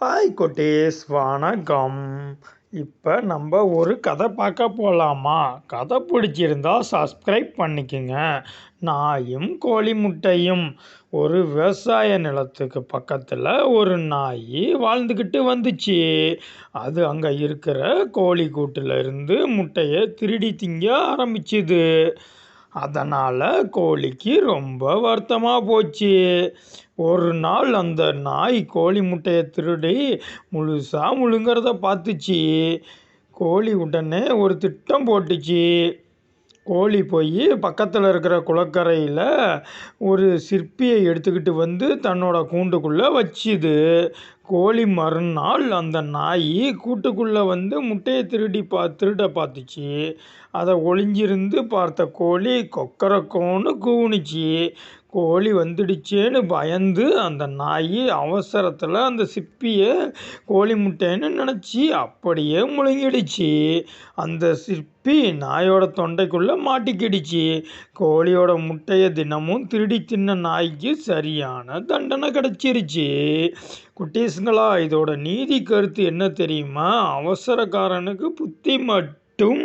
Hi குட்டீஸ் வணக்கம். இப்போ நம்ம ஒரு கதை பார்க்க போகலாமா கதை பிடிச்சிருந்தா சப்ஸ்கிரைப் பண்ணிக்கோங்க. நாயும் கோழி முட்டையும். ஒரு விவசாய நிலத்துக்கு பக்கத்தில் ஒரு நாய் வாழ்ந்துக்கிட்டு வந்துச்சு. அது அங்கே இருக்கிற கோழி கூட்டில் இருந்து முட்டையை திருடி திங்க ஆரம்பிச்சுது. அதனால் கோழிக்கு ரொம்ப வருத்தமாக போச்சு. ஒரு நாள் அந்த நாய் கோழி முட்டையை திருடி முழுசாக முழுங்கிறத பார்த்துச்சு. கோழி உடனே ஒரு திட்டம் போட்டுச்சு. கோழி போய் பக்கத்தில் இருக்கிற குளக்கரையில் ஒரு சிற்பியை எடுத்துக்கிட்டு வந்து தன்னோட கூண்டுக்குள்ளே வச்சுது. கோழி மறுநாள் அந்த நாய் கூட்டுக்குள்ளே வந்து முட்டையை திருடி பா திருட பார்த்துச்சு. அதை ஒளிஞ்சிருந்து பார்த்த கோழி கொக்கரக்கோன்னு கூவுனுச்சு. கோழி வந்துடுச்சேன்னு பயந்து அந்த நாய் அவசரத்தில் அந்த சிப்பியை கோழி முட்டைன்னு நினச்சி அப்படியே முழுங்கிடுச்சு. அந்த சிப்பி நாயோட தொண்டைக்குள்ளே மாட்டிக்கிடுச்சு. கோழியோட முட்டையை தினமும் திருடி தின்ன நாய்க்கு சரியான தண்டனை கிடச்சிருச்சு. குட்டீஸுங்களா இதோட நீதி கருத்து என்ன தெரியுமா? அவசரக்காரனுக்கு புத்தி மட்டும்.